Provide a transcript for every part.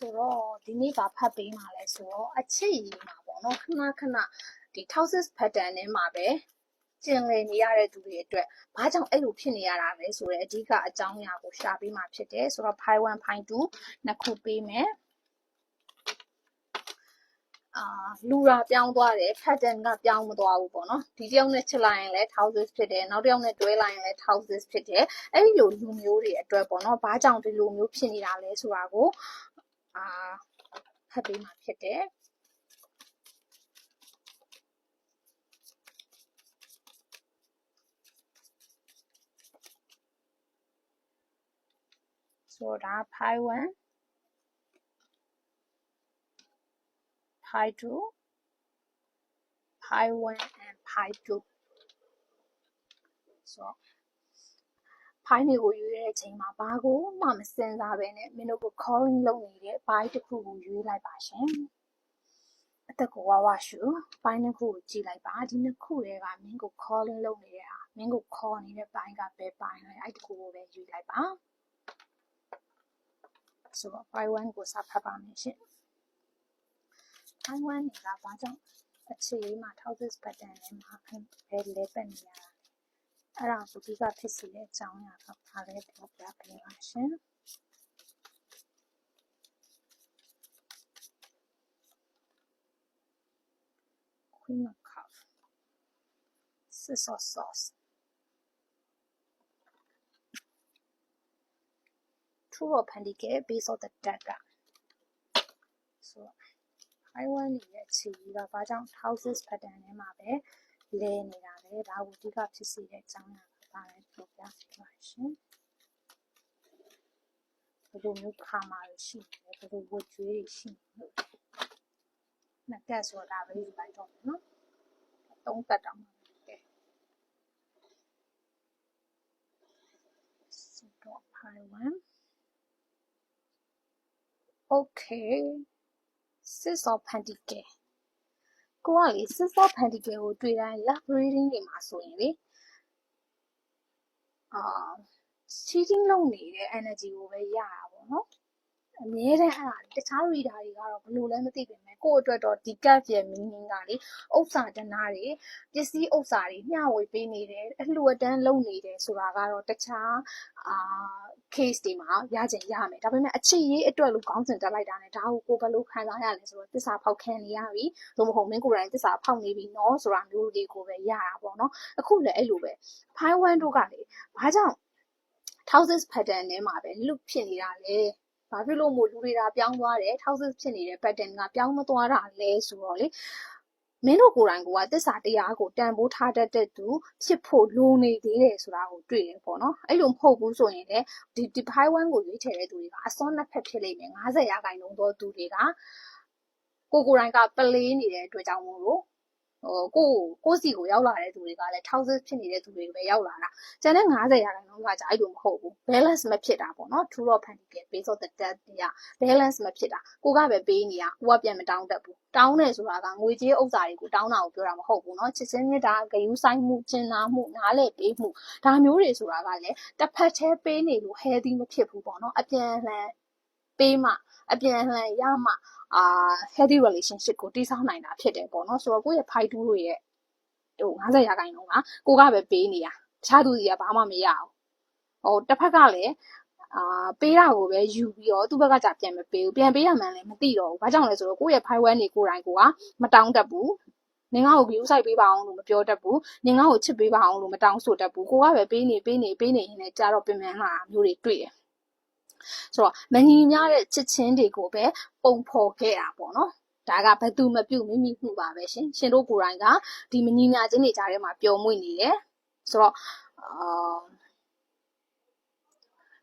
ဆိုတော့ဒီနေ့ကဖတ်ပေးမှာလဲဆိုတော့အချစ်ရည်မှာပေါ့နော်ခဏခဏဒီ Tausis pattern နဲ့မှာပဲကျင်လည်နေရတဲ့သူတွေအတွက်ဘာကြောင့်အဲ့လိုဖြစ်နေရတာလဲဆိုတော့အဓိကအကြောင်းအရာကိုရှာပေးမှာဖြစ်တယ်ဆိုတော့ pi 1 pi 2နှစ်ခုပေးမယ်အာလူရာပြောင်းသွားတယ် pattern ကပြောင်းမသွားဘူးပေါ့နော်ဒီတစ်ယောက်နဲ့ချစ်လိုက်ရင်လည်း Tausis ဖြစ်တယ်နောက်တစ်ယောက်နဲ့တွဲလိုက်ရင်လည်း Tausis ဖြစ်တယ်အဲ့ဒီလိုလူမျိုးတွေအတွက်ပေါ့နော်ဘာကြောင့်ဒီလိုမျိုးဖြစ်နေတာလဲဆိုတာကို အာဖတ်ပေးမှာဖြစ်တယ်ဆိုတော့ဒါ pi 1 pi 2 pi 1 and pi 2ဆို တော့ pi တွေကိုရွေးတဲ့အချိန်မှာဘာကိုမှမစင်စားပဲနဲ့မင်းတို့ကို calling လုပ်နေတဲ့ pi တစ်ခုကိုရွေးလိုက်ပါရှင်အသက်ကိုဝါဝရှု pi နှစ်ခုကိုကြည့်လိုက်ပါဒီနှစ်ခုတွေကမင်းကို calling လုပ်နေတဲ့ဟာမင်းကို call နေတဲ့ pi ကဘယ်ပိုင်းလဲအဲ့ဒီတစ်ခုကိုပဲရွေးလိုက်ပါဆိုတော့ pi 1ကိုစဖတ်ပါမယ်ရှင် pi 1ကဘာကြောင့်အခြေအမှာ Tausis pattern နဲ့မှာဘယ်လဲပတ်နေရတာ အဲ့ဒါကိုဒီကဖြစ်စီတဲ့အကြောင်းအရာကဘာလဲပြောပြပေးပါရှင် Queen of Cups Six of Swords Two of Pentacles Base of the Dagger ဆိုတော့ I want ရဲ့ခြေကြီးကဘာကြောင့် Houses pattern ထဲမှာပဲလဲနေတာ လဲဒါကိုအဓိကဖြစ်စေတဲ့အကြောင်းအရာကဘာလဲပြောပြပေးပါရှင်ဘယ်လိုမျိုးခါမာတွေရှိနေလဲဘယ်လိုဝတ်ကြွေးတွေရှိနေလဲနှစ်ကတ်ဆိုတာပဲယူလိုက်တော့မယ်နော်သုံးကတ်တောင်မှကဲစတော့ pi 1 okay six of pentacles ကိုကလေ six of pentacles ကိုတွေ့တိုင်း love reading တွေမှာဆိုရင်လေအာ cheating လုပ်နေတဲ့ energy ကိုပဲရတာပေါ့နော် အမြဲတမ်းအဲ့ဒါတခြား reader တွေကတော့ဘယ်လိုလဲမသိပေမဲ့ကိုယ့်အတွက်တော့ဒီ card ရဲ့ meaning ကလေဥစ္စာတနာတွေပစ္စည်းဥစ္စာတွေမျှဝေပေးနေတယ်အလှူအတန်းလုပ်နေတယ်ဆိုတာကတော့တခြားအာ case တွေမှာရကြင်ရမယ်ဒါပေမဲ့အချစ်ရေးအတွက်လို့ခေါင်းစဉ်တက်လိုက်တာနဲ့ဒါကိုကိုဘယ်လိုခံစားရလဲဆိုတော့တစ္ဆာဖောက်ခံနေရပြီသို့မဟုတ်မင်းကိုယ်တိုင်တစ္ဆာဖောက်နေပြီနော်ဆိုတာမျိုးတွေကိုပဲရတာပေါ့နော်အခုလည်းအဲ့လိုပဲ file 1တို့ကလေဘာကြောင့် Houses pattern ထဲမှာပဲ loop ဖြစ်နေတာလေ ဘာဖြစ်လို့မို့လူတွေဒါပြောင်းသွားတယ် Houses ဖြစ်နေတဲ့ pattern ကပြောင်းမသွားတာလဲဆိုတော့လေမင်းတို့ကိုယ်တိုင်ကတစ္ဆာတရားကိုတန်ဖိုးထားတတ်တဲ့သူဖြစ်ဖို့လိုနေသေးတယ်ဆိုတာကိုတွေ့ရပေါ့နော်အဲ့လိုမဟုတ်ဘူးဆိုရင်လေဒီဒီ pi 1ကိုရွေးချယ်တဲ့သူတွေကအစောနှစ်ဖက်ဖြစ်လိမ့်မယ်90ရာခိုင်နှုန်းသောသူတွေကကိုကိုယ်တိုင်ကပလေးနေတဲ့အတွက်ကြောင့်မို့လို့ဟို ကိုကိုစီကိုရောက်လာတဲ့သူတွေကလည်း thousands ဖြစ်နေတဲ့သူတွေပဲရောက်လာတာကျန်တဲ့90ရာခိုင်နှုန်းကကြာအဲ့လိုမဟုတ်ဘူး balance မဖြစ်တာပေါ့နော် true of pentacles base of the death တွေက balance မဖြစ်တာကိုကပဲပေးနေရကိုကပြန်မတောင်းတတ်ဘူးတောင်းတယ်ဆိုတာကငွေကြေးဥစ္စာတွေကိုတောင်းတာကိုပြောတာမဟုတ်ဘူးเนาะချစ်ချင်းမြတ်တာဂယုဆိုင်မှုကျင်နာမှုနားလေပေးမှုဒါမျိုးတွေဆိုတာကလည်းတစ်ဖက်တည်းပေးနေလို့ healthy မဖြစ်ဘူးပေါ့เนาะအပြန်အလှန်ပေးမှ အပြန်အလှန်ရမှအာ healthy relationship ကိုတည်ဆောက်နိုင်တာဖြစ်တယ်ပေါ့နော်ဆိုတော့ကိုယ့်ရဲ့ fight 2တို့ရဲ့ဟို90ရာခိုင်နှုန်းကကိုကပဲပေးနေရတခြားသူတွေကဘာမှမရအောင်ဟိုတစ်ဖက်ကလည်းအာပေးတာကိုပဲယူပြီးတော့သူ့ဘက်ကကြပြန်မပေးဘူးပြန်ပေးရမှန်းလည်းမသိတော့ဘူးဘာကြောင့်လဲဆိုတော့ကိုယ့်ရဲ့ fight 1တွေကိုယ်တိုင်ကိုကမတောင်းတတ်ဘူးနင်ငါ့ကို view site ပေးပါအောင်လို့မပြောတတ်ဘူးနင်ငါ့ကိုချစ်ပေးပါအောင်လို့မတောင်းဆိုတတ်ဘူးကိုကပဲပေးနေပေးနေပေးနေရင်လည်းကြာတော့ပြင်ပန်းလာမျိုးတွေတွေ့တယ် ဆိုတော့မညီမျှတဲ့ချစ်ချင်းတွေကိုပဲပုံဖော်ခဲ့တာပေါ့နော်ဒါကဘသူမပြုတ်မိမိမှုပါပဲရှင်ရှင်တို့ကိုယ်တိုင်ကဒီမညီမျှခြင်းတွေကြားထဲမှာပျော်မွေ့နေတယ်ဆိုတော့အာ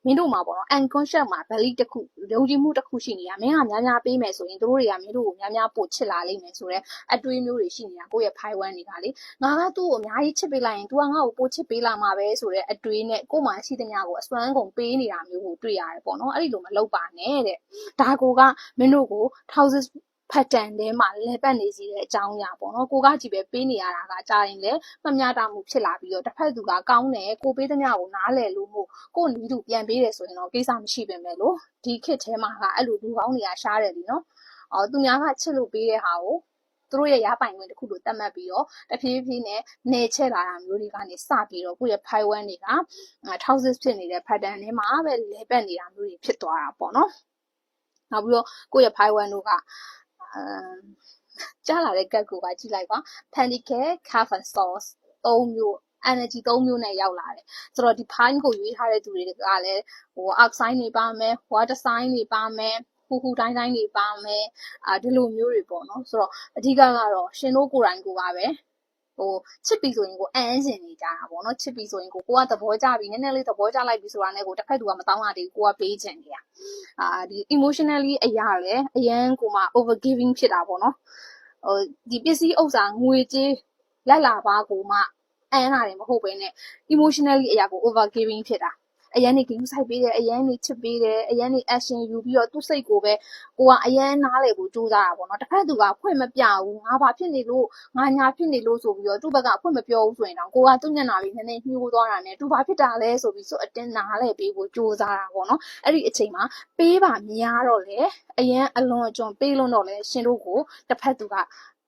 မင်းတို့မှာပေါ့နော် unconscious မှာ belief တစ်ခုယုံကြည်မှုတစ်ခုရှိနေတာမင်းကများများပေးမယ်ဆိုရင်တို့တွေကမင်းတို့ကိုများများပို့ချစ်လာလိမ့်မယ်ဆိုတော့အတွေးမျိုးတွေရှိနေတာကိုယ့်ရဲ့ pi 1တွေကလေငါကသူ့ကိုအများကြီးချစ်ပေးလိုက်ရင် तू ကငါ့ကိုပို့ချစ်ပေးလာမှာပဲဆိုတော့အတွေးနဲ့ကိုယ်မှရှိသမျှကိုအစွမ်းကုန်ပေးနေတာမျိုးကိုတွေ့ရတယ်ပေါ့နော်အဲ့ဒီလိုမလုပ်ပါနဲ့တဲ့ဒါကိုကမင်းတို့ကို thousands pattern ထဲမှာလဲပတ်နေစီတဲ့အကြောင်းအရာပေါ့နော်ကိုကကြည့်ပဲပေးနေရတာကကြာရင်လည်းမမျှတမှုဖြစ်လာပြီးတော့တစ်ဖက်သူကကောင်းတယ်ကိုပေးသမျှကိုနားလည်လို့မို့ကိုနီးသူပြန်ပေးတယ်ဆိုရင်တော့ကိစ္စမရှိပင်ပဲလို့ဒီခေတ်ထဲမှာကအဲ့လိုလူကောင်းတွေကရှားတယ်လीနော်အော်သူများကချစ်လို့ပေးတဲ့ဟာကိုသူတို့ရဲ့ရပိုင်ခွင့်တစ်ခုလိုသတ်မှတ်ပြီးတော့တဖြည်းဖြည်းနဲ့နေချက်လာတာမျိုးတွေကနေစပြီးတော့ကိုယ့်ရဲ့ file 1တွေက1000ဖြစ်နေတဲ့ pattern ထဲမှာပဲလဲပတ်နေတာမျိုးတွေဖြစ်သွားတာပေါ့နော်နောက်ပြီးတော့ကိုယ့်ရဲ့ file 1တို့ကအမ် ကြားလာတဲ့ကတ်ကိုပါကြည့်လိုက်ပါ pancake calf and sauce ၃မျိုး energy ၃မျိုးနဲ့ရောက်လာတယ်ဆိုတော့ဒီ pine ကိုရွေးထားတဲ့သူတွေကလည်းဟို oxide တွေပါမယ် water sign တွေပါမယ်ဟူဟူတိုင်းတိုင်းတွေပါမယ်အာဒီလိုမျိုးတွေပေါ့နော်ဆိုတော့အဓိကကတော့ရှင်တို့ကိုယ်တိုင်ကိုပါပဲ ဟိုချစ်ပြီဆိုရင်ကိုအန်းစင်နေကြတာပေါ့နော်ချစ်ပြီဆိုရင်ကိုကိုကသဘောကျပြီနည်းနည်းလေးသဘောကျလိုက်ပြီဆိုတာနဲ့ကိုတစ်ဖက်သူကမတောင်းရသေးဘူးကိုကပေးချင်နေတာအာဒီ emotionally အရာလည်းအရန်ကိုမှ over giving ဖြစ်တာပေါ့နော်ဟိုဒီပစ္စည်းဥစ္စာငွေကြေးလက်လာပါကိုမှအန်းလာတယ်မဟုတ်ဘဲနဲ့ emotionally အရာကို over giving ဖြစ်တာ အရန်နေဂိမ်းဆိုင်ပေးတယ်အရန်နေချစ်ပေးတယ်အရန်နေ action ယူပြီးတော့သူ့စိတ်ကိုပဲကိုကအရန်နားလေကိုစူးစမ်းတာပေါ့နော်တစ်ဖက်သူကဖွင့်မပြဘူးငါဘာဖြစ်နေလို့ငါညာဖြစ်နေလို့ဆိုပြီးတော့သူ့ဘက်ကဖွင့်မပြောဘူးဆိုရင်တော့ကိုကသူ့ညနာလေးနည်းနည်းညှိုးသွားတာနဲ့သူဘာဖြစ်တာလဲဆိုပြီးဆိုအတင်းနားလေပေးဖို့စူးစမ်းတာပေါ့နော်အဲ့ဒီအချိန်မှာပေးပါများတော့လေအရန်အလွန်အကျွံပေးလို့တော့လေရှင်တို့ကိုတစ်ဖက်သူက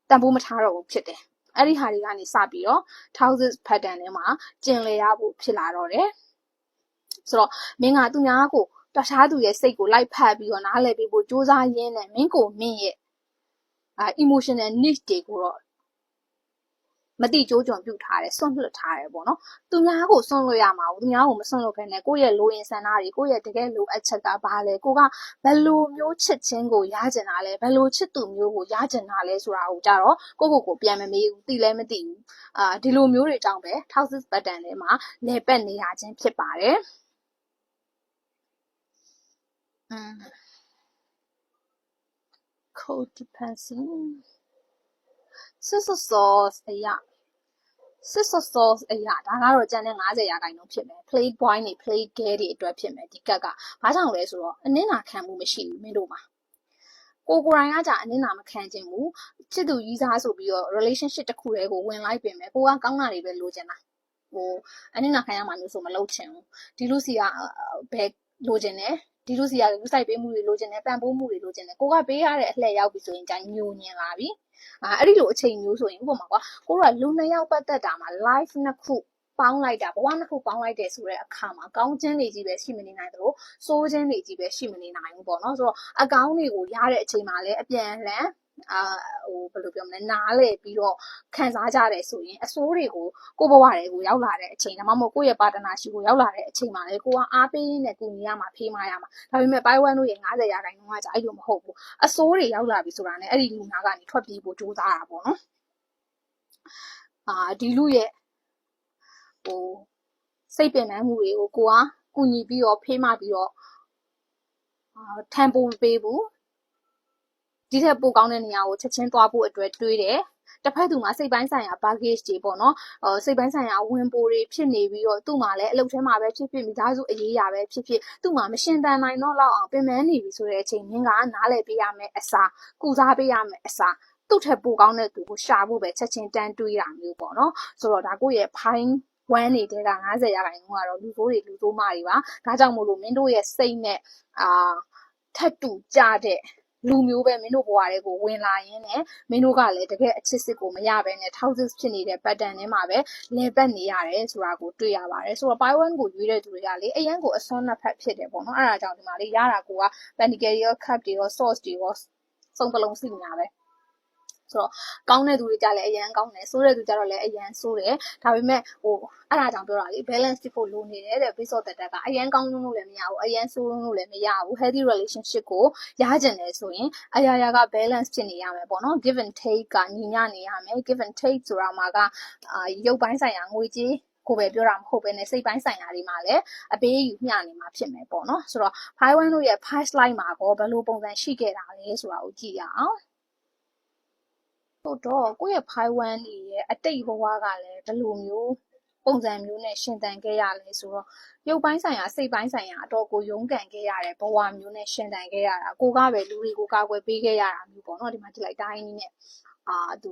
တန်ဖိုးမထားတော့ဘူးဖြစ်တယ်အဲ့ဒီဟာတွေကနေစပြီးတော့ thousands pattern ထဲမှာကျင်လည်ရဖို့ဖြစ်လာတော့တယ် ဆိုတော့မင်းကသူများကိုတခြားသူရဲ့စိတ်ကိုလိုက်ဖက်ပြီးတော့နားလည်ပေးဖို့စူးစမ်းရင်းနဲ့မင်းကိုမင်းရဲ့အာ emotional needs တွေကိုတော့မတိကျိုးကြုံပြုတ်ထားတယ်စွန့်လွတ်ထားတယ်ပေါ့နော်သူများကိုစွန့်လွတ်ရမှာဘူးသူများကိုမစွန့်လွတ်ခဲ့နဲ့ကိုယ့်ရဲ့လိုအင်ဆန္ဒတွေကိုယ့်ရဲ့တကယ်လိုအပ်ချက်ကဘာလဲကိုကဘယ်လိုမျိုးချစ်ချင်းကိုရကျင်တာလဲဘယ်လိုချစ်သူမျိုးကိုရကျင်တာလဲဆိုတာကိုကြတော့ကိုကိုကိုပြန်မမေးဘူးသိလဲမသိဘူးအာဒီလိုမျိုးတွေတောင်းပဲ houses button ထဲမှာလဲပက်နေရခြင်းဖြစ်ပါတယ် อืม codependency စစ်စစောအရာစစ်စစောအရာဒါကတော့ကျန်တဲ့90ရာခိုင်နှုန်းဖြစ်မယ် play boy တွေ play girl တွေအတွက်ဖြစ်မယ်ဒီကက်ကဘာကြောင့်လဲဆိုတော့အနင်းနာခံမှုမရှိဘူးမင်းတို့မှာကိုကိုရိုင်းကကြာအနင်းနာမခံခြင်းဘူးချစ်သူကြီးစားဆိုပြီးတော့ relationship တစ်ခုတည်းကိုဝင်လိုက်ပြင်မယ်ကိုကကောင်းတာတွေပဲလိုချင်တာဟိုအနင်းနာခံရမှာမျိုးဆိုမလုပ်ချင်ဘူးဒီလူစီကဘယ်လိုချင်တယ်ဒီလူစီကလူဆိုင်ပေးမှုတွေလိုချင်တယ်ပံ့ပိုးမှုတွေလိုချင်တယ်ကိုကပေးရတဲ့အလှည့်ရောက်ပြီဆိုရင်ကြာညိုညင်လာပြီအာအဲ့ဒီလိုအချိန်မျိုးဆိုရင်ဥပမာကွာကိုကလူနှစ်ယောက်ပတ်သက်တာမှာ live နှစ်ခုပေါင်းလိုက်တာဘဝနှစ်ခုပေါင်းလိုက်တယ်ဆိုတဲ့အခါမှာကောင်းခြင်းတွေကြီးပဲရှိမနေနိုင်သလိုစိုးခြင်းတွေကြီးပဲရှိမနေနိုင်ဘူးပေါ့နော်ဆိုတော့အကောင်းတွေကိုရတဲ့အချိန်မှာလည်းအပြန်အလှန် အာဟိုဘယ်လိုပြောမလဲနားလေပြီးတော့ခံစားကြတယ်ဆိုရင်အစိုးတွေကိုကိုဘဝတွေကိုရောက်လာတဲ့အချိန်ဒါမှမဟုတ်ကိုယ့်ရဲ့ပါတနာရှိကိုရောက်လာတဲ့အချိန်မှာလေကိုကအားပေးရင်းနဲ့ကူညီရမှာဖေးမရမှာဒါပေမဲ့ပိုင်းဝမ်တို့ရဲ့90ရာခိုင်နှုန်းကကြာအဲ့လိုမဟုတ်ဘူးအစိုးတွေရောက်လာပြီဆိုတာနဲ့အဲ့ဒီလူနာကနေထွက်ပြေးဖို့ကြိုးစားတာပေါ့နော်အာဒီလူရဲ့ဟိုစိတ်ပင်ပန်းမှုတွေကိုကိုကကူညီပြီးတော့ဖေးမပြီးတော့အာထံပုံပေးဘူး ဒီထက်ပိုကောင်းတဲ့နေရာကိုချက်ချင်းသွားဖို့အတွက်တွေးတယ်တစ်ဖက်သူမှာစိတ်ပိုင်းဆိုင်ရာ baggage တွေပေါ့နော်ဟိုစိတ်ပိုင်းဆိုင်ရာဝင်ပိုတွေဖြစ်နေပြီးတော့သူ့မှာလည်းအလုပ်ထဲမှာပဲဖြစ်ဖြစ်မိသားစုအရေးအရာပဲဖြစ်ဖြစ်သူ့မှာမရှင်တန်နိုင်တော့လောက်အောင်ပင်ပန်းနေပြီဆိုတဲ့အချိန်မင်းကနားလည်ပေးရမယ်အစားကုစားပေးရမယ်အစားသူ့ထက်ပိုကောင်းတဲ့သူကိုရှာဖို့ပဲချက်ချင်းတန်းတွေးတာမျိုးပေါ့နော်ဆိုတော့ဒါကိုယ့်ရဲ့ဖိုင်းဝမ်းနေတဲ့က90ရာခိုင်နှုန်းကတော့လူဆိုးတွေလူဆိုးမတွေပါဒါကြောင့်မို့လို့မင်းတို့ရဲ့စိတ်နဲ့အာထက်တူကြတဲ့ လူမျိုးပဲမင်းတို့ဘဝတွေကိုဝင်လာရင်းနဲ့မင်းတို့ကလည်းတကယ်အချစ်စစ်ကိုမရဘဲနဲ့ thousands ဖြစ်နေတဲ့ pattern ထဲမှာပဲလဲပတ်နေရတယ်ဆိုတာကိုတွေ့ရပါတယ်ဆိုတော့ pi 1ကိုရွေးတဲ့သူတွေကလေအရန်ကိုအစွန်းနှစ်ဖက်ဖြစ်တယ်ပေါ့နော်အဲ့ဒါကြောင့်ဒီမှာလေရတာကိုက panic ရော cup တွေရော sauce တွေရောစုံပလုံးစီညာပဲ ဆိုတော့ကောင်းတဲ့သူတွေကြလည်းအရန်ကောင်းတယ်ဆိုးတဲ့သူကြတော့လည်းအရန်ဆိုးတယ်ဒါပေမဲ့ဟိုအဲ့ဒါကြောင့်ပြောတာလေ balance ဖြစ်ဖို့လိုနေတယ်တဲ့ base of the deck ကအရန်ကောင်းလို့လည်းမရဘူးအရန်ဆိုးလို့လည်းမရဘူး healthy relationship ကိုရကြင်တယ်ဆိုရင်အရာရာက balance ဖြစ်နေရမယ်ပေါ့နော် give and take ကညီမျှနေရမယ် give and take ဆိုတာမှာကအာရုပ်ပိုင်းဆိုင်ရာငွေကြေးကိုပဲပြောတာမဟုတ်ဘဲနဲ့စိတ်ပိုင်းဆိုင်ရာတွေမှာလည်းအပေးယူမျှနေမှာဖြစ်မယ်ပေါ့နော်ဆိုတော့ Pi 1 တို့ရဲ့ Pi slide မှာကောဘယ်လိုပုံစံရှိခဲ့တာလဲဆိုတာကိုကြည့်ရအောင် ဆိုတော့ကိုယ့်ရဲ့ Pi 1တွေရဲ့အတိတ်ဘဝကလည်းဘယ်လိုမျိုးပုံစံမျိုးနဲ့ရှင်သန်ခဲ့ရလဲဆိုတော့ရုပ်ပိုင်းဆိုင်ရာစိတ်ပိုင်းဆိုင်ရာအတော်ကိုရုန်းကန်ခဲ့ရတဲ့ဘဝမျိုးနဲ့ရှင်သန်ခဲ့ရတာကိုကပဲလူတွေကိုကာကွယ်ပေးခဲ့ရတာမျိုးပေါ့နော်ဒီမှာကြည့်လိုက်တိုင်းနည်းနဲ့အာသူ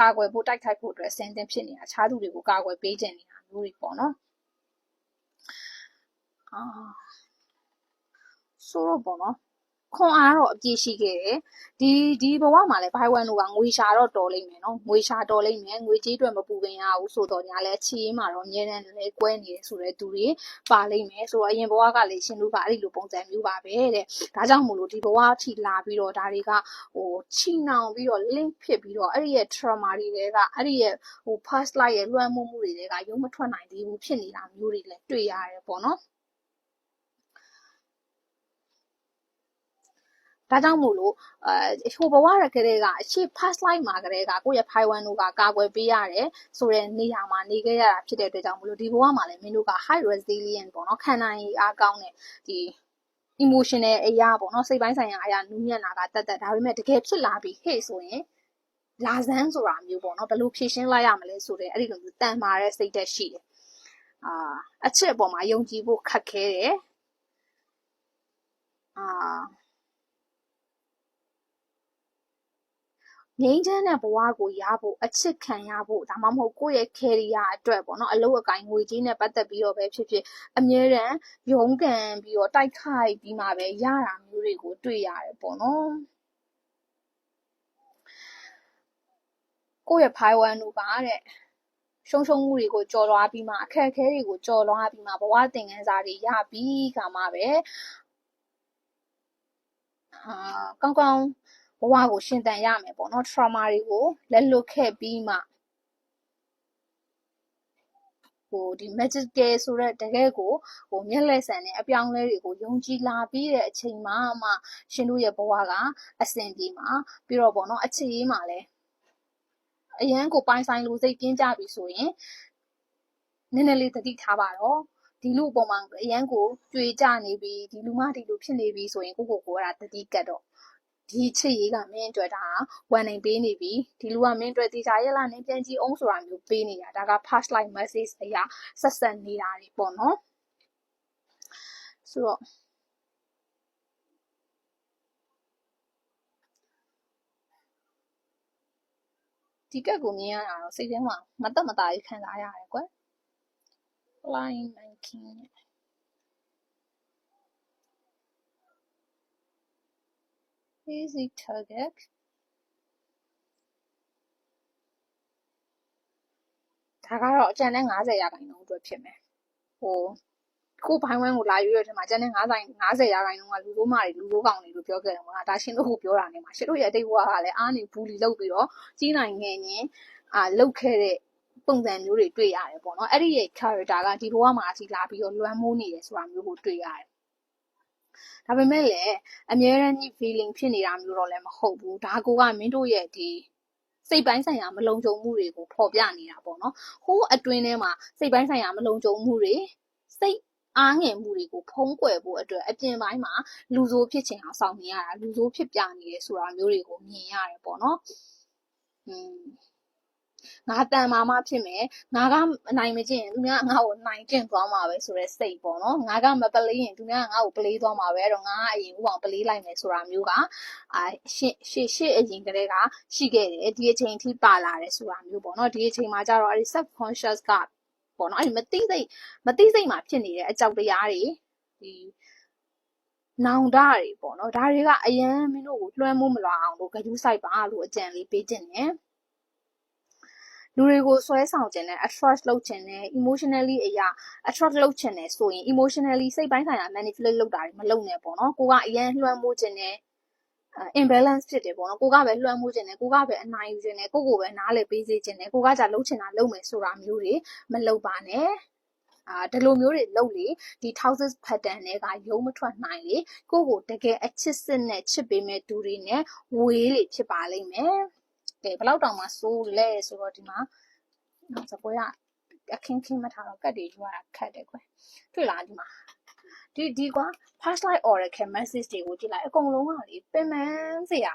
ကာကွယ်ဖို့တိုက်ခိုက်ဖို့အတွက်ဆင်သင်ဖြစ်နေတာခြားသူတွေကိုကာကွယ်ပေးခြင်းနေတာမျိုးတွေပေါ့နော်အာဆိုတော့ပေါ့နော် ခွန်အားတော့အပြည့်ရှိခဲ့တယ်ဒီဒီဘဝမှာလည်းဘိုင်ဝမ်တို့ကငွေရှာတော့တော်လိမ့်မယ်နော်ငွေရှာတော်လိမ့်မယ်ငွေကြေးအတွက်မပူပင်ရဘူးဆိုတော့ညာလဲချီးမှာတော့အမြဲတမ်းလည်းကွဲနေတယ်ဆိုတဲ့သူတွေပါလိမ့်မယ်ဆိုတော့အရင်ဘဝကလည်းရှင်တို့ကအဲ့ဒီလိုပုံစံမျိုးပါပဲတဲ့ဒါကြောင့်မို့လို့ဒီဘဝအထိလာပြီးတော့ဒါတွေကဟိုချီနှောင်ပြီးတော့ link ဖြစ်ပြီးတော့အဲ့ဒီရဲ့ trauma တွေကအဲ့ဒီရဲ့ဟို past life ရဲ့လွှမ်းမိုးမှုတွေကရုံးမထွက်နိုင်သေးဘူးဖြစ်နေတာမျိုးတွေလည်းတွေ့ရတယ်ပေါ့နော် ဒါကြောင့်မို့လို့အဲဟိုဘဝရကလေးကအရှိ past life မှာကလေးကကိုယ့်ရဲ့ဖိုင်ဝမ်တို့ကကာကွယ်ပေးရတယ်ဆိုတဲ့နေရာမှာနေခဲ့ရတာဖြစ်တဲ့အတွက်ကြောင့်မို့လို့ဒီဘဝမှာလည်းမင်းတို့က high resilient ပေါ့နော်ခံနိုင်ရည်အားကောင်းတဲ့ဒီ emotional အရာပေါ့နော်စိတ်ပိုင်းဆိုင်ရာအရာနူးညံ့တာကတက်တက်ဒါပေမဲ့တကယ်ဖြစ်လာပြီဟဲ့ဆိုရင်လာဇန်းဆိုတာမျိုးပေါ့နော်ဘယ်လိုဖြည့်ရှင်းလိုက်ရမလဲဆိုတဲ့အဲ့ဒီလိုမျိုးတန်မာတဲ့စိတ်သက်ရှိတယ်အာအချစ်အပေါ်မှာယုံကြည်ဖို့ခက်ခဲတယ်အာ ငြိမ်းချမ်းတဲ့ဘဝကိုရဖို့အချစ်ခံရဖို့ဒါမှမဟုတ်ကိုယ့်ရဲ့ career အတွက်ပေါ့နော်အလုပ်အကိုင်ငွေကြေးနဲ့ပတ်သက်ပြီးတော့ပဲဖြစ်ဖြစ်အမြဲတမ်းရုန်းကန်ပြီးတော့တိုက်ခိုက်ပြီးမှပဲရတာမျိုးတွေကိုတွေ့ရတယ်ပေါ့နော်ကိုယ့်ရဲ့ဖိုင်ဝမ်တို့ကတဲ့ရှုံးရှုံးမှုတွေကိုကြော်လွှားပြီးမှအခက်အခဲတွေကိုကြော်လွှားပြီးမှဘဝသင်ခန်းစာတွေရပြီးခါမှပဲဟာကောင်းကောင်း ဘဝကိုရှင်သန်ရမယ်ပေါ့နော် trauma တွေကိုလက်လွတ်ခဲ့ပြီးမှဟိုဒီ magical ဆိုတဲ့တကယ်ကိုဟိုမျက်လက်ဆန်တဲ့အပြောင်းလဲတွေကိုယုံကြည်လာပြီးတဲ့အချိန်မှမှရှင်တို့ရဲ့ဘဝကအဆင်ပြေမှာပြီးတော့ပေါ့နော်အခြေရေးမှာလည်းအရန်ကိုပိုင်ဆိုင်လို့စိတ်ပြင်းကြပြီဆိုရင်နည်းနည်းလေးသတိထားပါတော့ဒီလူအပေါ်မှာအရန်ကိုကြွေကြနေပြီဒီလူမဒီလူဖြစ်နေပြီဆိုရင်ကိုကိုကိုကတတိကတ်တော့ ဒီချစ်ရေးကမင်းအတွက်ဒါဝန်နိုင်ပေးနေပြီဒီလူကမင်းအတွက်တေချာရက်လာနဲ့ပြန်ကြည့်အောင်ဆိုတာမျိုးပေးနေတာဒါက past life message အရာဆက်ဆက်နေတာတွေပေါ့နော်ဆိုတော့ဒီကက်ကိုမြင်ရတာတော့စိတ်ထဲမှာမတက်မတာကြီးခံစားရတယ်ကွယ် flying 19 Ezithagek ။ဒါကတော့ကျန်တဲ့90ရာခိုင်နှုန်းအတွက်ဖြစ်မယ်။ဟိုကိုဘိုင်းဝိုင်းကိုလာရွေးရတဲ့မှာကျန်တဲ့90ဆိုင်90ရာခိုင်နှုန်းကလူတို့မတွေလူတို့ကောင်တွေလို့ပြောခဲ့တယ်မလား။ဒါရှင်တို့ကိုပြောတာနဲ့မှာရှင်တို့ရဲ့အတိတ်ဘဝကလည်းအားနေဘူးလီလောက်ပြီးတော့ကြီးနိုင်ငယ်ရင်အာလောက်ခဲ့တဲ့ပုံစံမျိုးတွေတွေ့ရတယ်ပေါ့နော်အဲ့ဒီရဲ့ character ကဒီဘဝမှာအစီလာပြီးတော့လွမ်းမိုးနေတယ်ဆိုတာမျိုးကိုတွေ့ရတယ် ဒါပေမဲ့လည်းအမြဲတမ်းကြီး feeling ဖြစ်နေတာမျိုးတော့လည်းမဟုတ်ဘူးဒါကိုကမင်းတို့ရဲ့ဒီစိတ်ပိုင်းဆိုင်ရာမလုံခြုံမှုတွေကိုဖော်ပြနေတာပေါ့နော်ဟိုးအတွင်းထဲမှာစိတ်ပိုင်းဆိုင်ရာမလုံခြုံမှုတွေစိတ်အားငယ်မှုတွေကိုဖုံးကွယ်ဖို့အတွက်အပြင်ပိုင်းမှာလူဆိုးဖြစ်ချင်အောင်ဆောင်နေရတာလူဆိုးဖြစ်ပြနေတယ်ဆိုတာမျိုးတွေကိုမြင်ရတယ်ပေါ့နော်อืม ငါတန်မာမှဖြစ်မယ်ငါကအနိုင်မကျင့်ရင်သူများငါ့ကိုနိုင်ကျင့်သွားမှာပဲဆိုတဲ့စိတ်ပေါ့နော်ငါကမပလေးရင်သူများငါ့ကိုပလေးသွားမှာပဲအဲ့တော့ငါကအရင်ဥအောင်ပလေးလိုက်မယ်ဆိုတာမျိုးကအာရှေ့ရှေ့ရှေ့အရင်ကတည်းကရှိခဲ့တယ်ဒီအချိန်ထိပါလာတယ်ဆိုတာမျိုးပေါ့နော်ဒီအချိန်မှာကျတော့အဲ့ဒီ subconscious ကပေါ့နော်အဲ့ဒီမသိစိတ်မသိစိတ်မှာဖြစ်နေတဲ့အကြောက်တရားတွေဒီနောင်တတွေပေါ့နော်ဒါတွေကအရန်မင်းတို့ကိုလွှမ်းမိုးမလွာအောင်လို့ဂယုစိုက်ပါလို့အကြံလေးပေးခြင်းနဲ့ လူတွေကိုဆွဲဆောင်ခြင်းနဲ့ attract လုပ်ခြင်းနဲ့ emotionally အရာ attract လုပ်ခြင်းနဲ့ဆိုရင် emotionally စိတ်ပိုင်းဆိုင်ရာ manipulate လုပ်တာတွေမလုပ်နဲ့ပေါ့နော်ကိုကအရင်လွှမ်းမိုးခြင်းနဲ့ imbalance ဖြစ်တယ်ပေါ့နော်ကိုကပဲလွှမ်းမိုးခြင်းနဲ့ကိုကပဲအနိုင်ယူခြင်းနဲ့ကိုကိုပဲနားလည်ပေးစေခြင်းနဲ့ကိုကじゃလှုပ်ချင်တာလုပ်မယ်ဆိုတာမျိုးတွေမလုပ်ပါနဲ့အာဒီလိုမျိုးတွေလုပ်လေဒီ toxic pattern တွေကရုံးမထွက်နိုင်လေကိုကိုတကယ်အချစ်စစ်နဲ့ချစ်ပေးမဲ့သူတွေနဲ့ဝေးလေဖြစ်ပါလိမ့်မယ် ကဲဘလောက်တောင်မှစိုးလဲဆိုတော့ဒီမှာနောက်စပွဲကအခင်းခင်းမထားတော့ကတ်တွေယူရတာခက်တယ်ကွယ်တွေ့လားဒီမှာဒီဒီကွာ past life oracle message တွေကိုကြည့်လိုက်အကုန်လုံးကလေပင်ပန်းစရာ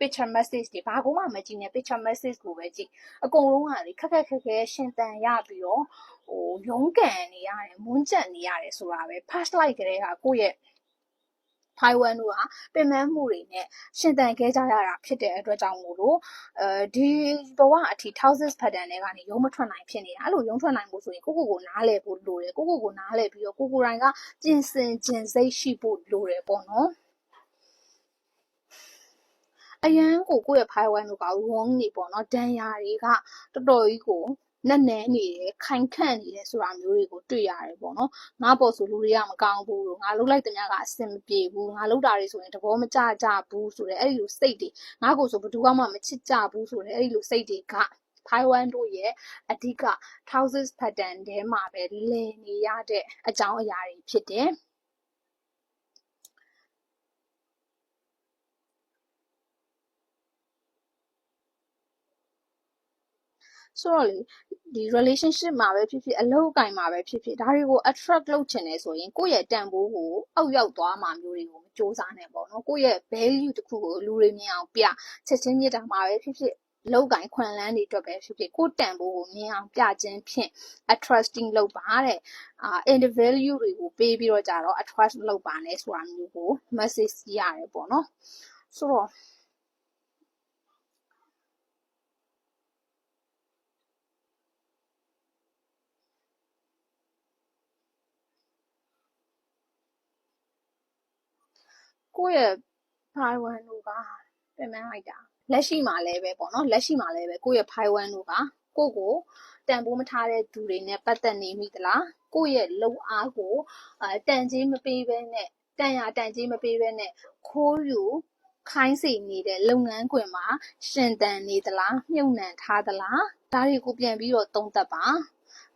picture message တွေဘာကိုမှမကြည့်နဲ့ picture message ကိုပဲကြည့်အကုန်လုံးကလေခက်ခက်ခက်ခဲရှင်တန်ရပြီးတော့ဟိုရုန်းကန်နေရတယ်မွန်းကျက်နေရတယ်ဆိုတာပဲ past life ကလေးကကိုယ့်ရဲ့ ဖိုင်ဝမ်တို့ကပင်ပန်းမှုတွေနဲ့ရှင်သန်ခဲ့ကြရတာဖြစ်တဲ့အတွက်ကြောင့်မို့လို့အဲဒီဘဝအထိ thousands pattern တွေကနေရုံးမထွက်နိုင်ဖြစ်နေတာအဲ့လိုရုံးထွက်နိုင်ဖို့ဆိုရင်ကိုကိုကိုနားလဲဖို့လိုတယ်ကိုကိုကိုနားလဲပြီးတော့ကိုကိုတိုင်းကကျင်စင်ကျင်စိတ်ရှိဖို့လိုတယ်ပေါ့နော်အရန်ကိုကိုယ့်ရဲ့ဖိုင်ဝမ်တို့ကဝုန်းနေပေါ့နော်ဒဏ်ရာတွေကတော်တော်ကြီးကို နက်နဲနေတယ်ခိုင်ခန့်နေတယ်ဆိုတာမျိုးတွေကိုတွေ့ရတယ်ပေါ့နော်ငါပေါ်ဆိုလူတွေကမကောင်းဘူးလို့ငါလှုပ်လိုက်တဲ့များကအဆင်မပြေဘူးငါလှုပ်တာတွေဆိုရင်သဘောမကျကြဘူးဆိုတဲ့အဲ့ဒီလိုစိတ်တွေငါကိုဆိုဘယ်သူမှမချစ်ကြဘူးဆိုတဲ့အဲ့ဒီလိုစိတ်တွေကဖိုင်ဝမ်တို့ရဲ့အဓိက thousands pattern ထဲမှာပဲလည်နေရတဲ့အကြောင်းအရာတွေဖြစ်တယ် ဆိုတော့လေဒီ relationship မှာပဲဖြစ်ဖြစ်အလုပ်အကင်မှာပဲဖြစ်ဖြစ်ဒါတွေကို attract လုပ်ချင်တယ်ဆိုရင်ကိုယ့်ရဲ့တန်ဖိုးကိုအောက်ရောက်သွားမှာမျိုးတွေကိုမစူးစမ်းနဲ့ပေါ့နော်ကိုယ့်ရဲ့ value တစ်ခုကိုလူတွေမြင်အောင်ပြချက်ချင်းမြစ်တာမှာပဲဖြစ်ဖြစ်လောက်ကင်ခွန်လန်းတွေအတွက်ပဲဖြစ်ဖြစ်ကိုတန်ဖိုးကိုမြင်အောင်ပြခြင်းဖြင့် attracting လုပ်ပါတဲ့အာ individual တွေကိုပေးပြီးတော့ကြတော့ attract လုပ်ပါနဲ့ဆိုတာမျိုးကို message ရတယ်ပေါ့နော်ဆိုတော့ ကိုယ့်ရဲ့ဖိုင်ဝမ်တို့ကပြင်ပန်းလိုက်တာလက်ရှိမှာလည်းပဲပေါ့နော်လက်ရှိမှာလည်းပဲကိုယ့်ရဲ့ဖိုင်ဝမ်တို့ကကိုယ့်ကိုတန်ဖိုးမထားတဲ့သူတွေနဲ့ပတ်သက်နေမိသလားကိုယ့်ရဲ့လုံအားကိုအတန်ကြီးမပေးဘဲနဲ့တန်ရတန်ကြီးမပေးဘဲနဲ့ခိုးယူခိုင်းစေနေတဲ့လုပ်ငန်းခွင်မှာရှင်တန်နေသလားမြုပ်နှံထားသလားဒါတွေကိုပြန်ပြီးတော့သုံးသပ်ပါ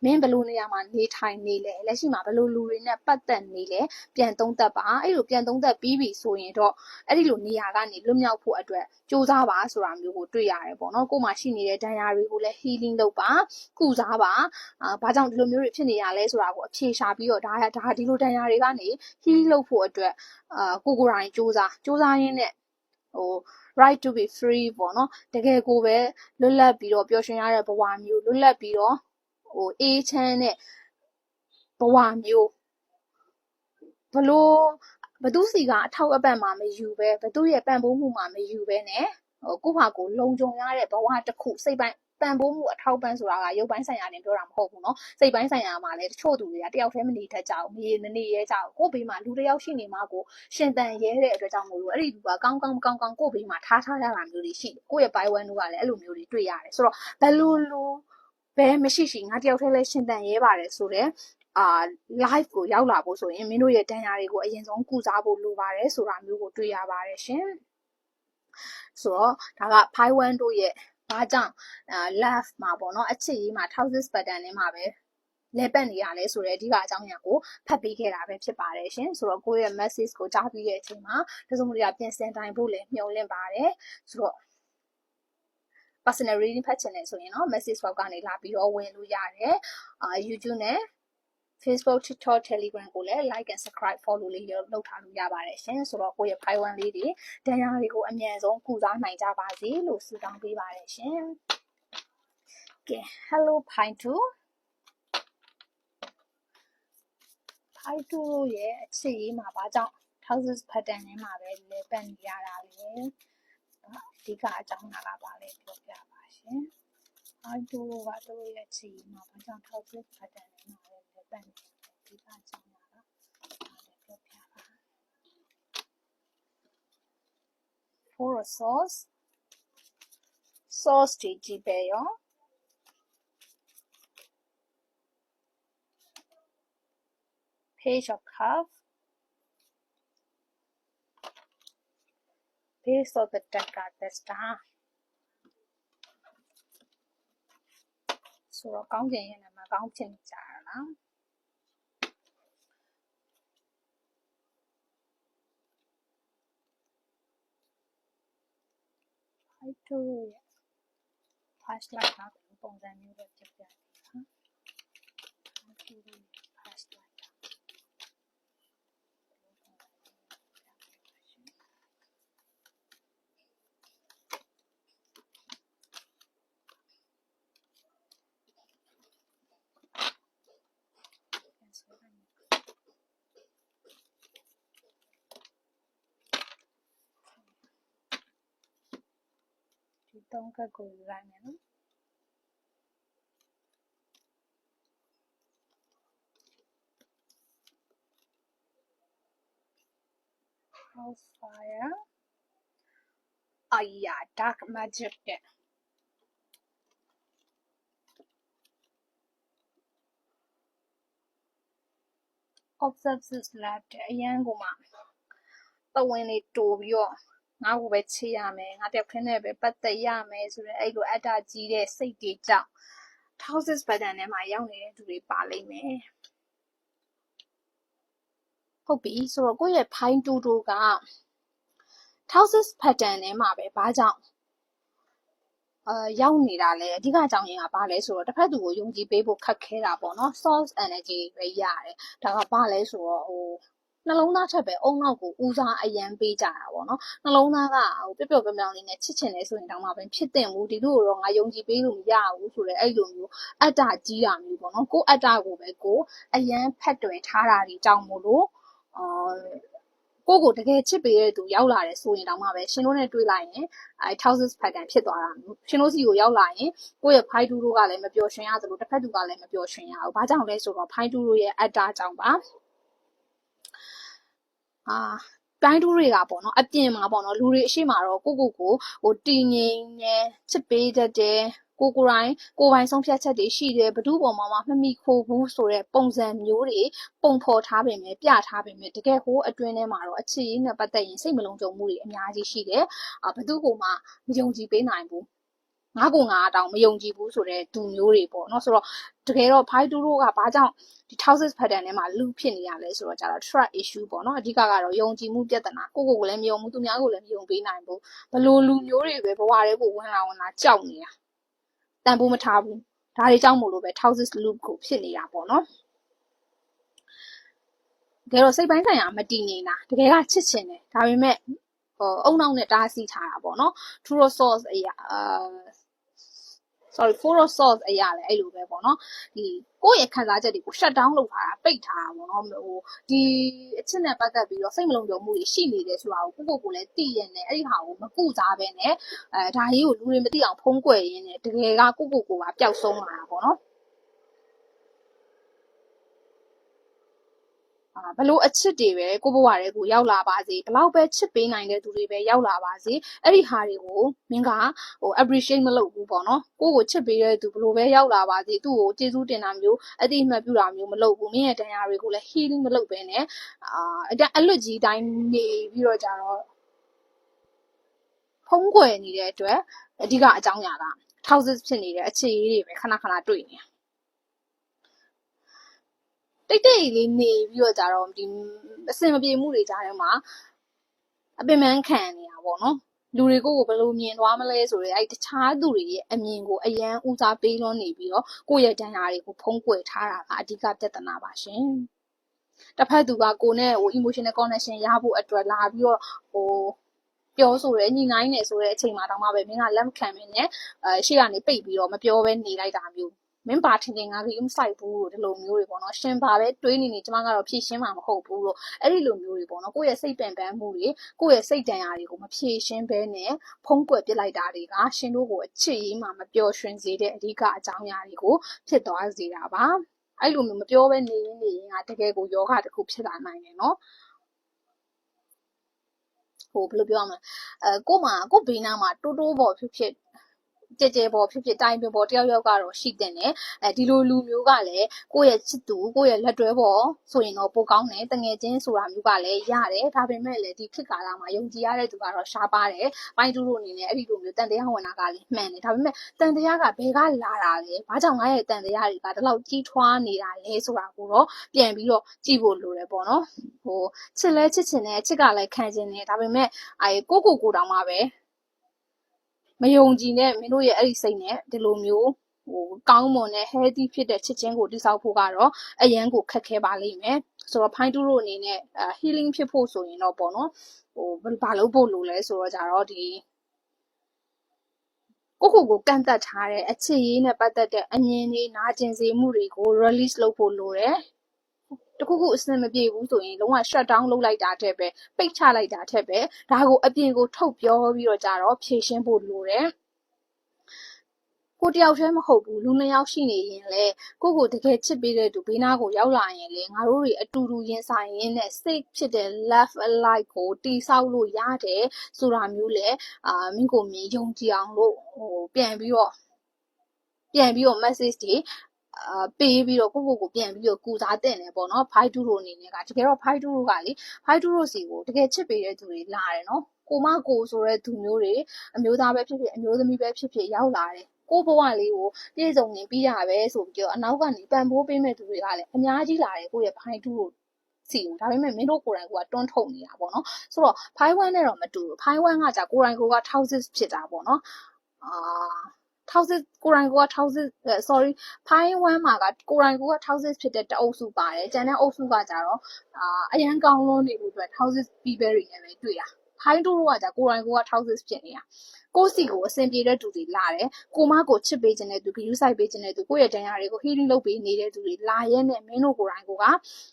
မင်းဘလို့နေရာမှာနေထိုင်နေလဲလက်ရှိမှာဘလို့လူတွေနဲ့ပတ်သက်နေလဲပြန်သုံးသပ်ပါအဲ့လိုပြန်သုံးသပ်ပြီးပြီဆိုရင်တော့အဲ့ဒီလိုနေရာကနေလွတ်မြောက်ဖို့အတွက်စူးစမ်းပါဆိုတာမျိုးကိုတွေ့ရတယ်ပေါ့နော်ကို့မှာရှိနေတဲ့ဒဏ်ရာတွေကိုလည်း healing လုပ်ပါကုစားပါအာဘာကြောင့်ဒီလိုမျိုးတွေဖြစ်နေရလဲဆိုတာကိုအဖြေရှာပြီးတော့ဒါဒါဒီလိုဒဏ်ရာတွေကနေ heal လုပ်ဖို့အတွက်အာကိုကိုရိုင်းစူးစမ်းစူးစမ်းရင်းနဲ့ဟို right to be free ပေါ့နော်တကယ်ကိုပဲလွတ်လပ်ပြီးတော့ပျော်ရွှင်ရတဲ့ဘဝမျိုးလွတ်လပ်ပြီးတော့ ဟိုအေးချမ်းတဲ့ဘဝမျိုးဘလို့ဘသူစီကအထောက်အပံ့မှမယူပဲဘသူရဲ့ပံ့ပိုးမှုမှမယူပဲနဲ့ဟိုကိုယ့်ဟာကိုယ်လုံခြုံရတဲ့ဘဝတစ်ခုစိတ်ပိုင်းပံ့ပိုးမှုအထောက်ပံ့ဆိုတာကရုပ်ပိုင်းဆိုင်ရာတင်ပြောတာမဟုတ်ဘူးเนาะစိတ်ပိုင်းဆိုင်ရာမှာလည်းတချို့သူတွေကတယောက်တည်းမနေတတ်ကြဘူးမနေနေရဲကြဘူးကိုယ့်ဘေးမှာလူတယောက်ရှိနေမှကိုရှင်တန်ရဲတဲ့အတွက်ကြောင့်မို့လို့အဲ့ဒီလူကကောင်းကောင်းကောင်းကောင်းကိုယ့်ဘေးမှာထားထားရတာမျိုးတွေရှိတယ်ကိုယ့်ရဲ့ဘိုင်ဝမ်တို့ကလည်းအဲ့လိုမျိုးတွေတွေ့ရတယ်ဆိုတော့ဘယ်လိုလို ဘယ်မရှိရှိငါတယောက်တည်းလဲရှင်တန်ရဲပါတယ်ဆိုတော့အာ live ကိုရောက်လာဖို့ဆိုရင်မင်းတို့ရဲ့ဒဏ်ရာတွေကိုအရင်ဆုံးကုစားဖို့လိုပါတယ်ဆိုတာမျိုးကိုတွေ့ရပါတယ်ရှင်ဆိုတော့ဒါက5-1တို့ရဲ့ဘာကြောင့်အာ love မှာပေါ့နော်အချစ်ရေးမှာ thousands pattern နဲ့မှာပဲလဲပတ်နေရလဲဆိုတဲ့အဓိကအကြောင်းအရာကိုဖတ်ပေးခဲ့တာပဲဖြစ်ပါတယ်ရှင်ဆိုတော့ကိုယ့်ရဲ့ message ကိုကြားပြီးတဲ့အချိန်မှာတစုံတရာပြင်ဆင်တိုင်းဖို့လည်းမျှော်လင့်ပါတယ်ဆိုတော့ personal reading ဖတ်ချင်တယ်ဆိုရင်တော့ message box ကနေလာပြီးတော့ဝင်လို့ရတယ်အာ YouTube နဲ့ Facebook TikTok Telegram ကိုလည်း like and subscribe follow လေးလုပ်ထားလို့ရပါတယ်ရှင်ဆိုတော့ကိုယ့်ရဲ့ file one လေးတွေဒဏ်ရာတွေကိုအမြန်ဆုံးကုစားနိုင်ကြပါစေလို့ဆုတောင်းပေးပါတယ်ရှင်ကဲ hello pine 2 pine 2ရဲ့အခြေရေးမှာဘာကြောင့် thousands pattern ထဲမှာပဲလဲပတ်နေရတာလဲ အဓိကအကြောင်းအရာကပါလဲပြောပြပါရှင်။အားတို့ကတို့ရဲ့ချီမှာဘာကြောင့်ထောက်ပြပတ်တယ်လဲမှာလဲလက်ပတ်နေတယ်အဓိကအကြောင်းအရာကဒါလည်းပြောပြပါ။ For a sauce sauce တွေကြည့်ပဲရော page of cup base of the deck at the star ဆိုတော့ကောင်းကျင်ရဲ့နာမကောင်းဖြစ်နေကြတာလားဖိုက်တူရဲ့ flashlight ကပုံစံမျိုးပဲပြပြတယ်ဟာဖိုက်တူရဲ့ flashlight ဖ သုံးကတ်ကိုယူလိုက်မယ်နော် House fire 哎呀 dark magic တဲ့ obsessive lab တဲ့အရန်ကိုမှပဝင်လေးတိုးပြီးတော့ ငါ့ကိုပဲချေရမယ်ငါတယောက်ခင်းနဲ့ပဲပတ်သက်ရမယ်ဆိုတော့အဲ့လိုအတ္တကြီးတဲ့စိတ်တွေကြောင့် Houses pattern ထဲမှာရောက်နေတဲ့သူတွေပါလိမ့်မယ်ဟုတ်ပြီဆိုတော့ကိုယ့်ရဲ့ဖိုင်းတူတူက Houses pattern ထဲမှာပဲဘာကြောင့်အာရောက်နေတာလဲအဓိကအကြောင်းရင်းကဘာလဲဆိုတော့တစ်ဖက်သူကိုယုံကြည်ပေးဖို့ခက်ခဲတာပေါ့နော် source energy ပဲရတယ်ဒါကဘာလဲဆိုတော့ဟို နှလုံးသားထက်ပဲအုံနောက်ကိုဦးစားအရန်ပေးကြတာပေါ့နော်နှလုံးသားကဟိုပျော့ပျော့ပြောင်ပြောင်လေးနဲ့ချစ်ချင်လဲဆိုရင်တောင်မှပဲဖြစ်တဲ့မူဒီလိုတော့ငါယုံကြည်ပေးလို့မရဘူးဆိုတော့အဲ့လိုမျိုးအတ္တကြီးတာမျိုးပေါ့နော်ကိုယ်အတ္တကိုပဲကိုယ်အရန်ဖက်တွယ်ထားတာဒီကြောင့်မို့လို့အာကိုကိုတကယ်ချစ်ပေးတဲ့သူရောက်လာတယ်ဆိုရင်တောင်မှပဲရှင်တို့နဲ့တွေ့လိုက်ရင်အဲ thousands pattern ဖြစ်သွားတာမျိုးရှင်တို့စီကိုရောက်လာရင်ကိုယ့်ရဲ့ဖိုင်တူတို့ကလည်းမပျော်ရွှင်ရသလိုတစ်ဖက်သူကလည်းမပျော်ရွှင်ရဘူး။ဘာကြောင့်လဲဆိုတော့ဖိုင်တူတို့ရဲ့အတ္တကြောင့်ပါ။ အာတိုင်းတူတွေကပေါ့နော်အပြင်မှာပေါ့နော်လူတွေအရှိမတော့ကိုကိုကိုဟိုတည်ငြိမ်နေချစ်ပေးတတ်တယ်ကိုကိုယ်တိုင်ကိုယ်ပိုင်ဆုံးဖြတ်ချက်တွေရှိတယ်ဘ누구ပေါ်မှာမှမမိခိုးဘူးဆိုတဲ့ပုံစံမျိုးတွေပုံဖော်ထားပေမဲ့ပြထားပေမဲ့တကယ်ဟိုအတွင်းထဲမှာတော့အခြေရင်းနဲ့ပတ်သက်ရင်စိတ်မလုံးကြုံမှုတွေအများကြီးရှိတယ်အာဘ누구မှမယုံကြည်ပေးနိုင်ဘူး ငါကိုငါအတောင်မယုံကြည်ဘူးဆိုတဲ့သူမျိုးတွေပေါ့နော်ဆိုတော့တကယ်တော့ fight 2တို့ကဘာကြောင့်ဒီ thousands pattern ထဲမှာလူဖြစ်နေရလဲဆိုတော့ကျတော့ trust issue ပေါ့နော်အဓိကကတော့ယုံကြည်မှုပြဿနာကိုကိုကိုလည်းမယုံဘူးသူများကိုလည်းမယုံပေးနိုင်ဘူးဘလို့လူမျိုးတွေပဲဘဝတွေကိုဝင်လာဝင်လာကြောက်နေတာတန်ဖိုးမထားဘူးဒါတွေကြောင့်မို့လို့ပဲ thousands loop ကိုဖြစ်နေတာပေါ့နော်တကယ်တော့စိတ်ပိုင်းဆိုင်ရာမတည်ငြိမ်တာတကယ်ကချစ်ချင်တယ်ဒါပေမဲ့ဟိုအုံနောက်နဲ့တားဆီးထားတာပေါ့နော် true source အရာအာ sorry for source အရာလည်းအဲ့လိုပဲပေါ့နော်ဒီကိုယ့်ရဲ့ခံစားချက်တွေကို shut down လုပ်ထားတာပိတ်ထားတာပေါ့နော်ဟိုဒီအချက်နဲ့ပတ်သက်ပြီးတော့စိတ်မလုံခြုံမှုတွေရှိနေတယ်ဆိုတာကိုကိုယ့်ကိုယ်ကိုလည်းသိရနေအဲ့ဒီဟာကိုမကုစားပဲနဲ့အဲဒါကြီးကိုလူတွေမသိအောင်ဖုံးကွယ်ရင်းနဲ့တကယ်ကကိုယ့်ကိုယ်ကိုယ်ကပျောက်ဆုံးလာတာပေါ့နော် ဘလို့အချစ်တွေပဲကိုဘဝတွေကိုရောက်လာပါစေဘလောက်ပဲချစ်ပေးနိုင်တဲ့သူတွေပဲရောက်လာပါစေအဲ့ဒီဟာတွေကိုမင်းကဟို appreciate မလုပ်ဘူးပေါ့နော်ကိုကိုချစ်ပေးတဲ့သူဘလို့ပဲရောက်လာပါစေသူ့ကိုကျေးဇူးတင်တာမျိုးအတိအမှတ်ပြုတာမျိုးမလုပ်ဘူးမင်းရဲ့တရားတွေကိုလည်း healing မလုပ်ဘဲနဲ့အာအလွတ်ကြီးတိုင်းနေပြီးတော့ကြတော့ဖုံးကွယ်နေတဲ့အတွက်အဓိကအကြောင်းအရာက thousands ဖြစ်နေတဲ့အခြေအရေးတွေပဲခဏခဏတွေ့နေ တိတ်တိတ်လေးနေပြီးတော့ကြတော့ဒီအစင်မပြေမှုတွေကြားထဲမှာအပင်ပန်းခံနေတာပေါ့နော်လူတွေကိုကိုဘယ်လိုမြင်သွားမလဲဆိုရဲအဲ့တခြားသူတွေရဲ့အမြင်ကိုအယံဦးစားပေးလွန်းနေပြီးတော့ကိုယ့်ရဲ့ဒဏ်ရာတွေကိုဖုံးကွယ်ထားတာကအဓိကပြဿနာပါရှင်တစ်ဖက်သူကကိုနဲ့ဟို emotional connection ရဖို့အတွက်လာပြီးတော့ဟိုပြောဆိုရဲညှိနှိုင်းနေဆိုတဲ့အချိန်မှာတောင်မှပဲမင်းကလက်မခံမင်းနဲ့အဲရှေ့ကနေပိတ်ပြီးတော့မပြောဘဲနေလိုက်တာမျိုး မင်းပါထင်ထင်ငါကြီးမဆိုင်ဘူးလို့ဒီလိုမျိုးတွေပေါ့နော်ရှင်ပါပဲတွေးနေနေကျမကတော့ဖြည့်ရှင်းမှာမဟုတ်ဘူးလို့အဲ့ဒီလိုမျိုးတွေပေါ့နော်ကိုယ့်ရဲ့စိတ်ပင်ပန်းမှုတွေကိုယ့်ရဲ့စိတ်တန်ရာတွေကိုမဖြည့်ရှင်းဘဲနဲ့ဖုံးကွယ်ပစ်လိုက်တာတွေကရှင်တို့ကိုအချစ်ရေးမှာမပျော်ရွှင်စေတဲ့အဓိကအကြောင်းအရာတွေကိုဖြစ်သွားစေတာပါအဲ့လိုမျိုးမပြောဘဲနေရင်နေရင်ကတကယ်ကိုယောဂတစ်ခုဖြစ်လာနိုင်တယ်နော်ဟိုဘယ်လိုပြောရမလဲအဲကို့မှာကို့ဘေးနားမှာတိုးတိုးပေါ်ဖြစ်ဖြစ် ကြဲကြဲပေါ်ဖြစ်ဖြစ်တိုင်းပင်ပေါ်တယောက်ယောက်ကတော့ရှိတဲ့နဲ့အဲဒီလိုလူမျိုးကလည်းကိုယ့်ရဲ့ချစ်သူကိုယ့်ရဲ့လက်တွဲပေါ်ဆိုရင်တော့ပိုကောင်းတယ်တငယ်ချင်းဆိုတာမျိုးကလည်းရတယ်ဒါပေမဲ့လည်းဒီခေတ်ကာလမှာယုံကြည်ရတဲ့သူကတော့ရှားပါတယ်ပိုင်းတူတို့အနေနဲ့အဲ့ဒီလိုမျိုးတန်တရားဝင်တာကလည်းမှန်တယ်ဒါပေမဲ့တန်တရားကဘယ်ကလာတာလဲဘာကြောင့်ငါရဲ့တန်တရားတွေကဒီလောက်ကြီးထွားနေတာလဲဆိုတာကိုတော့ပြန်ပြီးတော့ကြည့်ဖို့လိုတယ်ပေါ့နော်ဟိုချစ်လဲချစ်ချင်တယ်ချစ်ကလည်းခံချင်တယ်ဒါပေမဲ့အဲကိုကိုကိုတောင်မှပဲ မယုံကြည်နဲ့မင်းတို့ရဲ့အဲ့ဒီစိတ်နဲ့ဒီလိုမျိုးဟိုကောင်းမွန်တဲ့ healthy ဖြစ်တဲ့ချစ်ချင်းကိုတိစောက်ဖို့ကတော့အရန်ကိုခက်ခဲပါလိမ့်မယ်ဆိုတော့ဖိုင်းတူတို့အနေနဲ့ healing ဖြစ်ဖို့ဆိုရင်တော့ပေါ့နော်ဟိုဘာလုပ်ဖို့လိုလဲဆိုတော့ကြတော့ဒီကိုကိုကိုကန့်သက်ထားတဲ့အချစ်ရေးနဲ့ပတ်သက်တဲ့အမြင်တွေနာကျင်စေမှုတွေကို release လုပ်ဖို့လိုတယ် တခုခုအဆင်မပြေဘူးဆိုရင်လုံးဝ shut down လုပ်လိုက်တာတဲ့ပဲပိတ်ချလိုက်တာတဲ့ပဲဒါကိုအပြင်ကိုထုတ်ပြောပြီးတော့ကြတော့ဖြေရှင်းဖို့လိုတယ်ကိုတယောက်တည်းမဟုတ်ဘူးလူနှစ်ယောက်ရှိနေရင်လေကိုကိုတကယ်ချစ်ပေးတဲ့သူဘေးနားကိုရောက်လာရင်လေငါတို့တွေအတူတူရင်ဆိုင်ရင်းနဲ့ safe ဖြစ်တဲ့ love alike ကိုတိဆောက်လို့ရတယ်ဆိုတာမျိုးလေအာမင်းကိုမြင်ယုံကြည်အောင်လို့ဟိုပြန်ပြီးတော့ပြန်ပြီးတော့ message တွေ အာပေးပြီးတော့ကိုကိုကိုပြန်ပြီးတော့ကူစားတင်တယ်ပေါ့နော်ဖိုက်တူတို့အနေနဲ့ကတကယ်တော့ဖိုက်တူတို့ကလေဖိုက်တူတို့စီကိုတကယ်ချစ်ပေးတဲ့သူတွေလာတယ်နော်ကိုမကိုဆိုတဲ့သူမျိုးတွေအမျိုးသားပဲဖြစ်ဖြစ်အမျိုးသမီးပဲဖြစ်ဖြစ်ရောက်လာတယ်ကိုဘဝလေးကိုပြည့်စုံနေပြီးရပဲဆိုပြီးတော့အနောက်ကနေပံ့ပိုးပေးမဲ့သူတွေကလည်းအများကြီးလာတယ်ကိုရဲ့ဖိုင်တူတို့စီကိုဒါပေမဲ့မင်းတို့ကိုယ်တိုင်ကတွန်းထုတ်နေတာပေါ့နော်ဆိုတော့ဖိုင်ဝမ်နဲ့တော့မတူဘူးဖိုင်ဝမ်ကじゃကိုယ်တိုင်ကိုက1000ဖြစ်တာပေါ့နော်အာ 1000ကိုယ်တိုင်ကိုက1000 sorry ဖိုင်ဝမ်မှာကကိုယ်တိုင်ကိုက1000ဖြစ်တဲ့တအုပ်စုပါတယ်ကျန်တဲ့အုပ်စုကကြတော့အာအရန်ကောင်းလို့နေလို့အတွက်1000 people တွေနဲ့ပဲတွေ့တာဖိုင်တူတို့ကじゃကိုယ်တိုင်ကိုက1000ဖြစ်နေတာကိုယ့်စီကိုအဆင်ပြေတဲ့သူတွေလာတယ်ကိုမကိုချစ်ပေးခြင်းတဲ့သူဂရုစိုက်ပေးခြင်းတဲ့သူကိုယ့်ရဲ့တရားတွေကို healing လုပ်ပေးနေတဲ့သူတွေလာရဲနဲ့မင်းတို့ကိုယ်တိုင်ကိုက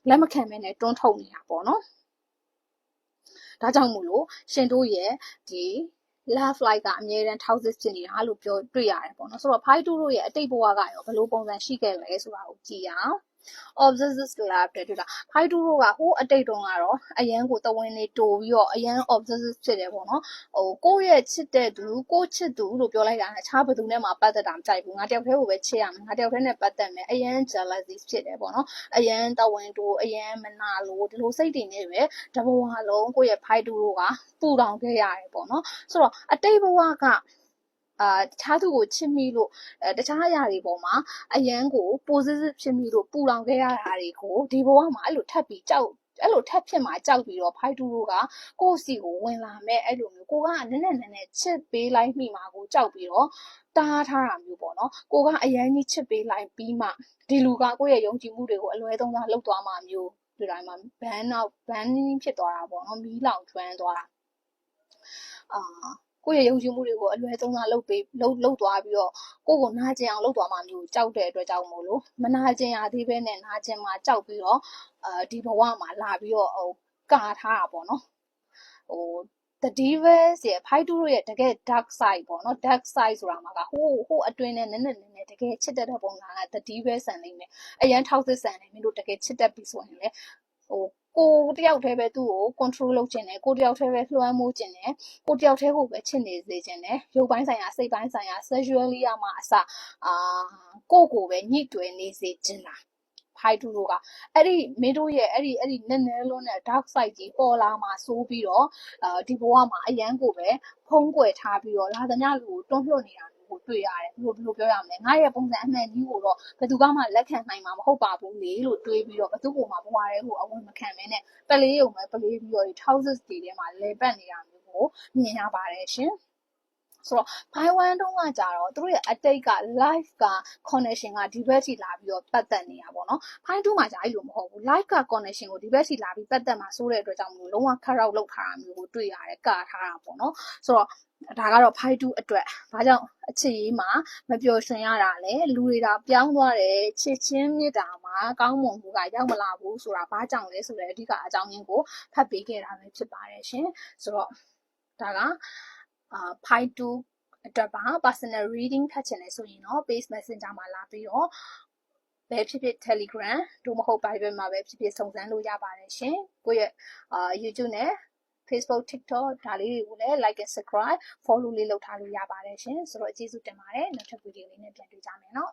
လက်မခံမဲနဲ့တွန်းထုတ်နေတာပေါ့နော်ဒါကြောင့်မို့လို့ရှင်တို့ရဲ့ဒီ love light ကအမြဲတမ်းထောက်စစ်ဖြစ်နေတာလို့ပြောတွေ့ရတယ်ပေါ့နော်ဆိုတော့ fight 2တို့ရဲ့အတိတ်ဘဝကရောဘယ်လိုပုံစံရှိခဲ့လဲဆိုတာကိုကြည့်ရအောင် obsessive love တဲ့တွေ့တာဖိုက်တူတို့ကဟိုးအတိတ်တုန်းကတော့အရန်ကိုတဝင်းလေးတိုးပြီးတော့အရန် obsessive ဖြစ်တယ်ပေါ့နော်ဟိုကိုယ့်ရဲ့ချစ်တဲ့သူကိုချစ်သူလို့ပြောလိုက်တာနဲ့ခြားဘယ်သူနဲ့မှပတ်သက်တာမကြိုက်ဘူးငါတယောက်တည်းကိုပဲချစ်ရမယ်ငါတယောက်တည်းနဲ့ပတ်သက်မယ်အရန် jealousy ဖြစ်တယ်ပေါ့နော်အရန်တဝင်းတိုးအရန်မနာလို့ဒီလိုစိတ်တွေနဲ့ပဲတဘဝလုံးကိုယ့်ရဲ့ဖိုက်တူတို့ကပူတောင်ခဲ့ရတယ်ပေါ့နော်ဆိုတော့အတိတ်ဘဝက အာတခြားသူကိုချစ်မိလို့အဲတခြားအရာတွေပေါ်မှာအယမ်းကို positive ဖြစ်မိလို့ပူလောင်ခဲ့ရတာတွေကိုဒီဘဝမှာအဲ့လိုထပ်ပြီးကြောက်အဲ့လိုထပ်ဖြစ်မှာကြောက်ပြီးတော့ဖိုက်တူတို့ကကိုယ့်စီကိုဝင်လာမဲ့အဲ့လိုမျိုးကိုကနည်းနည်းနည်းနည်းချစ်ပေးလိုက်မိမှာကိုကြောက်ပြီးတော့တားထားတာမျိုးပေါ့နော်ကိုကအရန်ကြီးချစ်ပေးလိုက်ပြီးမှဒီလူကကိုယ့်ရဲ့ယုံကြည်မှုတွေကိုအလွဲသုံးစားလုပ်သွားမှာမျိုးဒီတိုင်းမှာဘန်းနောက်ဘန်းဖြစ်သွားတာပေါ့နော်မီးလောင်ကျွမ်းသွားတာအာ ကိုယ့်ရဲ့ယုံကြည်မှုတွေကိုအလွယ်သုံးစားလုပ်ပေးလုပ်လုပ်သွားပြီးတော့ကိုယ့်ကိုနာကျင်အောင်လုပ်သွားမှမျိုးကြောက်တဲ့အတွက်ကြောင့်မို့လို့မနာကျင်ရသေးပဲနဲ့နာကျင်မှကြောက်ပြီးတော့အာဒီဘဝမှာလာပြီးတော့ဟိုကာထားတာပေါ့နော်ဟို the devils ရဲ့ fight တို့ရဲ့တကယ် dark side ပေါ့နော် dark side ဆိုတာမှာကဟိုးဟိုးအတွင်းနဲ့နည်းနည်းနည်းနည်းတကယ်ချစ်တတ်တဲ့ပုံစံက the devil ဆန်နေမယ်အရန်ထောက်စစ်ဆန်နေမင်းတို့တကယ်ချစ်တတ်ပြီဆိုရင်လေဟို ကိုတယောက်တည်းပဲသူ့ကို control လုပ်ခြင်းတယ်ကိုတယောက်တည်းပဲလွှမ်းမိုးခြင်းတယ်ကိုတယောက်တည်းကိုပဲချစ်နေစေခြင်းတယ်ရုပ်ပိုင်းဆိုင်ရာစိတ်ပိုင်းဆိုင်ရာ sexually အမှအစအာကိုကိုပဲညှိတွယ်နေစေခြင်းလားဖိုက်တူတို့ကအဲ့ဒီမင်းတို့ရဲ့အဲ့ဒီအဲ့ဒီနည်းနည်းလုံးနဲ့ dark side ကြီးပေါ်လာမှာစိုးပြီးတော့အာဒီဘဝမှာအရန်ကိုပဲဖုံးကွယ်ထားပြီးတော့လာသမျှလူကိုတွန်းလှုပ်နေတာ ကိုတွေ့ရတယ်ဘယ်လိုဘယ်လိုပြောရမလဲငါရဲ့ပုံစံအမှန်ကြီးကိုတော့ဘယ်သူမှလက်ခံနိုင်မှာမဟုတ်ပါဘူးလေလို့တွေးပြီးတော့ဘယ်သူ့ကိုမှဘဝရဲကိုအဝင်မခံမဲနဲ့ပလေးုံပဲပလေးပြီးတော့ဒီ houses တွေထဲမှာလဲပတ်နေတာမျိုးကိုမြင်ရပါတယ်ရှင် ဆိုတော့ buy one တုန်းကကြတော့သူတို့ရဲ့ attack က live က connection ကဒီဘက်ထိလာပြီးတော့ပတ်သက်နေတာပေါ့နော် buy two မှာကြာအဲ့လိုမဟုတ်ဘူး live က connection ကိုဒီဘက်ထိလာပြီးပတ်သက်မှာစိုးတဲ့အတွက်ကြောင့်မလို့လုံးဝ cut out လုပ်ထားတာမျိုးကိုတွေ့ရတယ်ကာထားတာပေါ့နော်ဆိုတော့ဒါကတော့ fight two အတွက်ဘာကြောင့်အချစ်ရေးမှာမပျော်ရွှင်ရတာလဲလူတွေဒါပြောင်းသွားတယ်ချစ်ချင်းမြတ်တာမှာကောင်းမွန်မှုကရောက်မလာဘူးဆိုတာဘာကြောင့်လဲဆိုတဲ့အဓိကအကြောင်းရင်းကိုဖတ်ပေးခဲ့တာပဲဖြစ်ပါတယ်ရှင်ဆိုတော့ဒါက အာ fight two အတွက်ပါ personal reading ဖတ်ချင်တယ်ဆိုရင်တော့ page messenger မှာလာပြီးတော့ဘယ်ဖြစ်ဖြစ် Telegram တို့မဟုတ် Viber မှာပဲဖြစ်ဖြစ်စုံစမ်းလို့ရပါတယ်ရှင်ကိုယ့်ရဲ့အာ YouTube နဲ့ Facebook TikTok ဒါလေးတွေကိုလည်း like and subscribe follow လေးလုပ်ထားလို့ရပါတယ်ရှင်ဆိုတော့ကျေးဇူးတင်ပါတယ်နောက်ထပ်ဗီဒီယိုလေးနဲ့ပြန်တွေ့ကြမယ်နော်